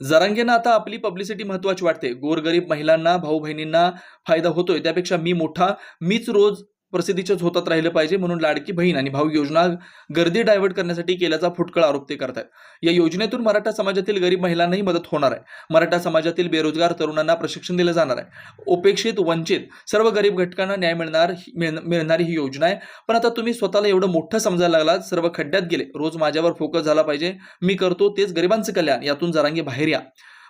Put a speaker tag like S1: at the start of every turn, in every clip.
S1: जरांगेंना आता आपली पब्लिसिटी महत्वाची वाटते. गोरगरीब महिलांना भाऊ बहिणींना फायदा होतोय. त्यापेक्षा मी मोठा. मीच रोज प्रसिद्धीच्याच होतात राहिलं पाहिजे म्हणून लाडकी बहीण आणि भाऊ योजना गर्दी डायव्हर्ट करण्यासाठी केल्याचा फुटकळ आरोप ते करतायत. या योजनेतून मराठा समाजातील गरीब महिलांनाही मदत होणार आहे. मराठा समाजातील बेरोजगार तरुणांना प्रशिक्षण दिलं जाणार आहे. उपेक्षित वंचित सर्व गरीब घटकांना न्याय मिळणार मिळणारी ही योजना आहे. पण आता तुम्ही स्वतःला एवढं मोठं समजायला लागलात सर्व खड्ड्यात गेले. रोज माझ्यावर फोकस झाला पाहिजे. मी करतो तेच गरिबांचं कल्याण यातून जरांगी बाहेर या.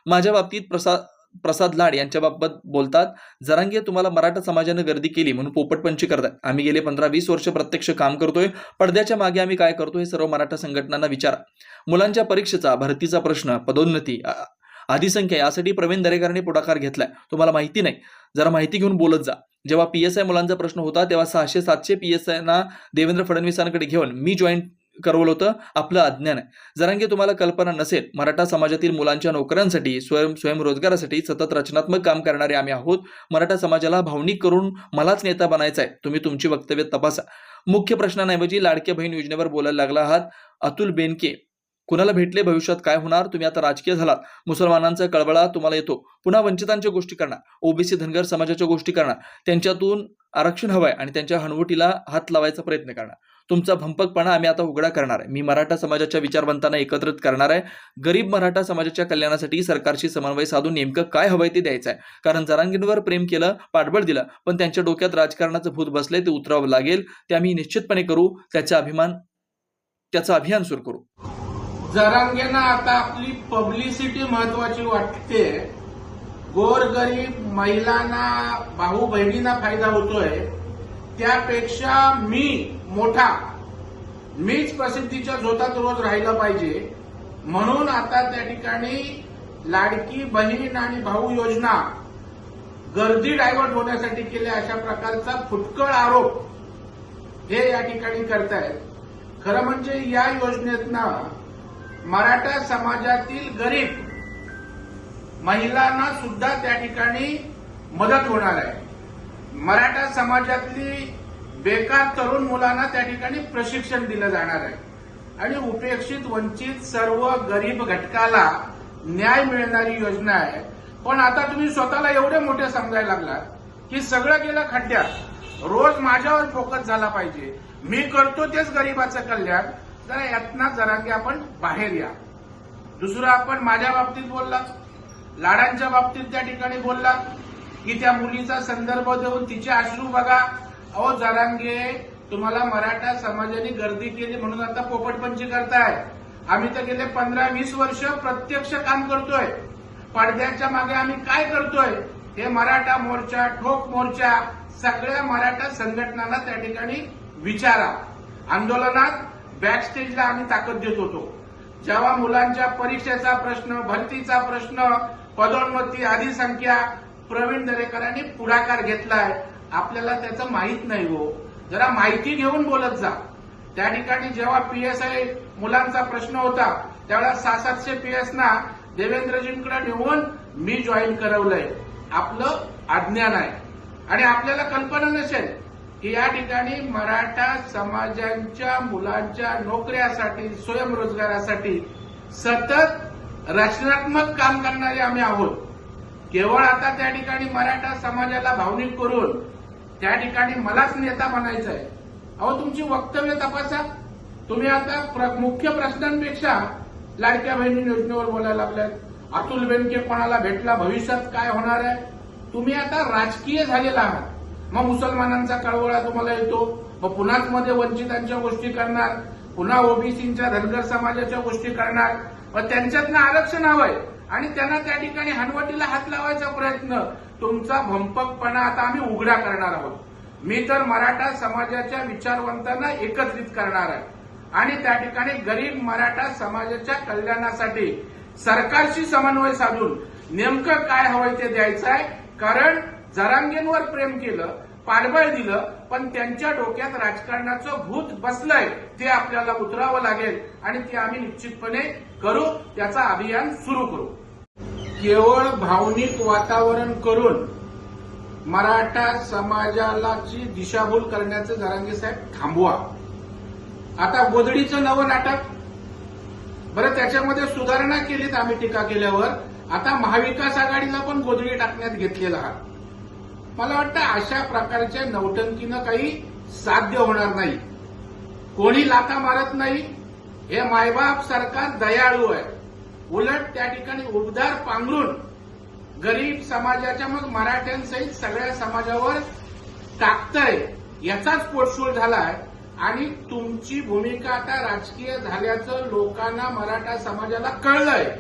S1: माझ्या बाबतीत प्रसा प्रसाद लाड यांच्याबाबत बोलतात जरांगे तुम्हाला मराठा समाजानं गर्दी केली म्हणून पोपटपंची करतात आम्ही गेले पंधरा वीस वर्ष प्रत्यक्ष काम करतोय. पडद्याच्या मागे आम्ही काय करतोय हे सर्व मराठा संघटनांना विचारा. मुलांच्या परीक्षेचा भरतीचा प्रश्न पदोन्नती आ- यासाठी प्रवीण दरेकरांनी पुढाकार घेतलाय. तुम्हाला माहिती नाही. जरा माहिती घेऊन बोलत जा. जेव्हा पी एस आय मुलांचा प्रश्न होता तेव्हा सहाशे सातशे पी एस आयना देवेंद्र फडणवीसांकडे घेऊन मी जॉईंट करवलं होतं आपलं अज्ञान आहे. जरांगे तुम्हाला कल्पना नसेल मराठा समाजातील मुलांच्या नोकऱ्यांसाठी स्वयं स्वयंरोजगारासाठी सतत रचनात्मक काम करणारे आम्ही आहोत. मराठा समाजाला भावनिक करून मलाच नेता बनायचा आहे. तुम्ही तुमची वक्तव्य तपासा. मुख्य प्रश्नांऐवजी लाडक्या बहीण योजनेवर बोलायला लागला आहात. अतुल बेनके कुणाला भेटले? भविष्यात काय होणार? तुम्ही आता राजकीय झालात. मुसलमानांचा कळबळा तुम्हाला येतो. पुन्हा वंचितांच्या गोष्टी करणार. ओबीसी धनगर समाजाच्या गोष्टी करणार. त्यांच्यातून आरक्षण हवंय आणि त्यांच्या हणवटीला हात लावायचा प्रयत्न करणार. तुमचा भंपकपणा आम्ही आता उघडा करणार आहे. मी मराठा समाजाच्या विचारवंतांना एकत्रित करणार आहे. गरीब मराठा समाजाच्या कल्याणासाठी सरकारशी समन्वय साधून नेमकं काय हवंय ते द्यायचं आहे कारण जरांगींवर प्रेम केलं पाठबळ दिलं पण त्यांच्या डोक्यात राजकारणाचं भूत बसले ते उतरावं लागेल ते आम्ही निश्चितपणे करू त्याचा अभिमान त्याचं अभियान सुरू करू.
S2: जरांगेंना आता आपली पब्लिसिटी महत्वाची वाटते. गोरगरीब महिलांना भाऊ बहिणींना फायदा होतोय. त्यापेक्षा मी मोठा मीच प्रसिद्धीच्या झोतात रोज राहिलं पाहिजे. म्हणून आता त्या ठिकाणी लाडकी बहीण आणि भाऊ योजना गर्दी डायव्हर्ट होण्यासाठी केल्या अशा प्रकारचा फुटकळ आरोप हे या ठिकाणी करतायत. खरं म्हणजे या योजनेतनं मराठा समाजातील गरीब महिलांना सुद्धा त्या ठिकाणी मदत होणार आहे. मराठा समाजातली बेकार तरुण मुलांना त्या ठिकाणी प्रशिक्षण दिलं जाणार आहे. आणि उपेक्षित वंचित सर्व गरीब घटकाला न्याय मिळणारी योजना आहे. पण आता तुम्ही स्वतःला एवढे मोठे समजायला लागलात की सगळं गेलं खड्ड्यात. रोज माझ्यावर फोकस झाला पाहिजे. मी करतो तेच गरीबाचं कल्याण. जरा यातना जरांगे आपण बाहेर या. दुसरं आपण माझ्या बाबतीत बोलला लाडांच्या बाबतीत त्या ठिकाणी बोलला की त्या मुलीचा संदर्भ देऊन तिचे अश्रू बघा. अहो जरांगे तुम्हाला मराठा समाजाने गर्दी केली म्हणून आता पोपटपंची करताय. आम्ही तर गेले पंधरा वीस वर्ष प्रत्यक्ष काम करतोय. पडद्याच्या मागे आम्ही काय करतोय? हे मराठा मोर्चा ठोक मोर्चा सगळ्या मराठा संघटनांना त्या ठिकाणी विचारा. आंदोलनात बॅक स्टेजला आम्ही ताकद देत होतो. जेव्हा मुलांच्या परीक्षेचा प्रश्न भरतीचा प्रश्न पदोन्नती आदी संख्या प्रवीण दरेकरांनी पुढाकार घेतलाय. आपल्याला त्याचं माहीत नाही हो. जरा माहिती घेऊन बोलत जा. त्या ठिकाणी जेव्हा पीएसआय मुलांचा प्रश्न होता त्यावेळेला सहा सातशे पीएसना देवेंद्रजींकडे नेऊन मी जॉईन करवलंय. आपलं अज्ञान आहे. आणि आपल्याला कल्पना नसेल की या ठिकाणी मराठा समाजांच्या मुलांच्या नोकऱ्यासाठी स्वयंरोजगारासाठी सतत रचनात्मक काम करणारे आम्ही आहोत. केवळ आता त्या ठिकाणी मराठा समाजाला भावनिक करून त्या ठिकाणी मलाच नेता बनायचं आहे अहो तुमची वक्तव्य तपासा. तुम्ही आता प्र- मुख्य प्रश्नांपेक्षा लाडक्या बहिणी योजनेवर बोलायला लागल्यात अतुल बेनके कोणाला भेटला भविष्यात काय होणार आहे? तुम्ही आता राजकीय झालेला आहात. मग मुसलमानांचा कळवळा तुम्हाला येतो. मग पुन्हा मध्ये वंचितांच्या गोष्टी करणार. पुन्हा ओबीसीच्या धनगर समाजाच्या गोष्टी करणार. मग त्यांच्यातनं आरक्षण हवंय. आणि त्यांना त्या ठिकाणी हनवटीला हात लावायचा प्रयत्न. तुमचा भंपकपणा आता आम्ही उघडा करणार आहोत. मी तर मराठा समाजाच्या विचारवंतांना एकत्रित करणार आहे. आणि त्या ठिकाणी गरीब मराठा समाजाच्या कल्याणासाठी सरकारशी समन्वय साधून नेमकं काय हवंय ते द्यायचं आहे कारण जरांगेंवर प्रेम केलं पाठबळ दिलं पण त्यांच्या डोक्यात राजकारणाचं भूत बसलंय ते आपल्याला उतरावं लागेल आणि ते आम्ही निश्चितपणे करू त्याचा अभियान सुरू करू. केवळ भावनिक वातावरण करून मराठा समाजालाची दिशाभूल करण्याचं जरांगे साहेब थांबवा. आता गोधडीचं नवं नाटक. बरं त्याच्यामध्ये सुधारणा केलीत आम्ही टीका केल्यावर. आता महाविकास आघाडीला पण गोधडी टाकण्यात घेतलेला आहात मला वाटतं अशा प्रकारच्या नौटंकीनं काही साध्य होणार नाही. कोणी लाथा मारत नाही. हे मायबाप सरकार दयाळू आहे. उलट त्या ठिकाणी उबदार पांघरून गरीब समाजाच्या मग मराठ्यांसहित सगळ्या समाजावर टाकतंय. याचाच पोटशूळ झालाय. आणि तुमची भूमिका आता राजकीय झाल्याचं लोकांना मराठा समाजाला कळलंय.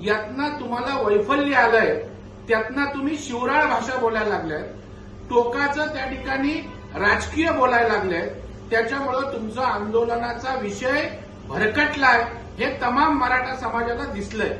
S2: यातनं तुम्हाला वैफल्य आलंय. त्यातनं तुम्ही शिवराळ भाषा बोलायला लागल्यात. टोकाचं त्या ठिकाणी राजकीय बोलायला लागले त्याच्यामुळं तुमचा आंदोलनाचा विषय भरकटलाय. हे तमाम मराठा समाजाला दिसलंय.